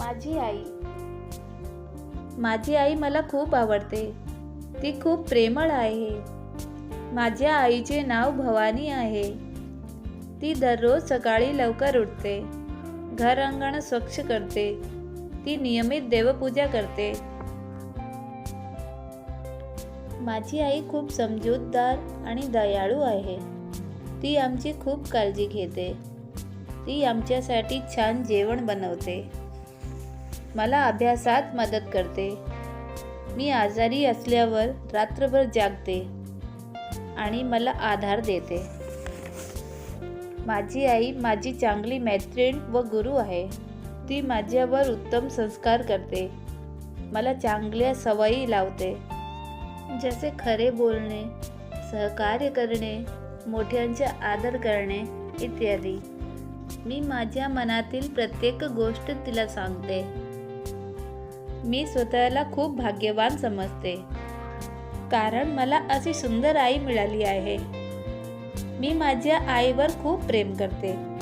माझी आई. माझी आई मला खूप आवडते. ती खूप प्रेमळ आहे. माझ्या आईचे नाव भवानी आहे. ती दररोज सकाळी लवकर उठते. घर अंगण स्वच्छ करते. ती नियमित देवपूजा करते. माझी आई खूप समजूतदार आणि दयाळू आहे. ती आमची खूप काळजी घेते. ती आमच्यासाठी छान जेवण बनवते. मला अभ्यासात मदत करते. मी आजारी असल्यावर रात्रभर जागते आणि मला आधार देते. माझी आई माझी चांगली मैत्रीण व गुरु आहे. ती माझ्यावर उत्तम संस्कार करते. मला चांगल्या सवयी लावते. जसे खरे बोलणे सहकार्य करणे मोठ्यांचे आदर करणे इत्यादी. मी माझ्या मनातील प्रत्येक गोष्ट तिला सांगते. मी स्वतःला खूप भाग्यवान समजते. कारण मला अशी सुंदर आई मिळाली आहे. मी माझ्या आईवर खूप प्रेम करते.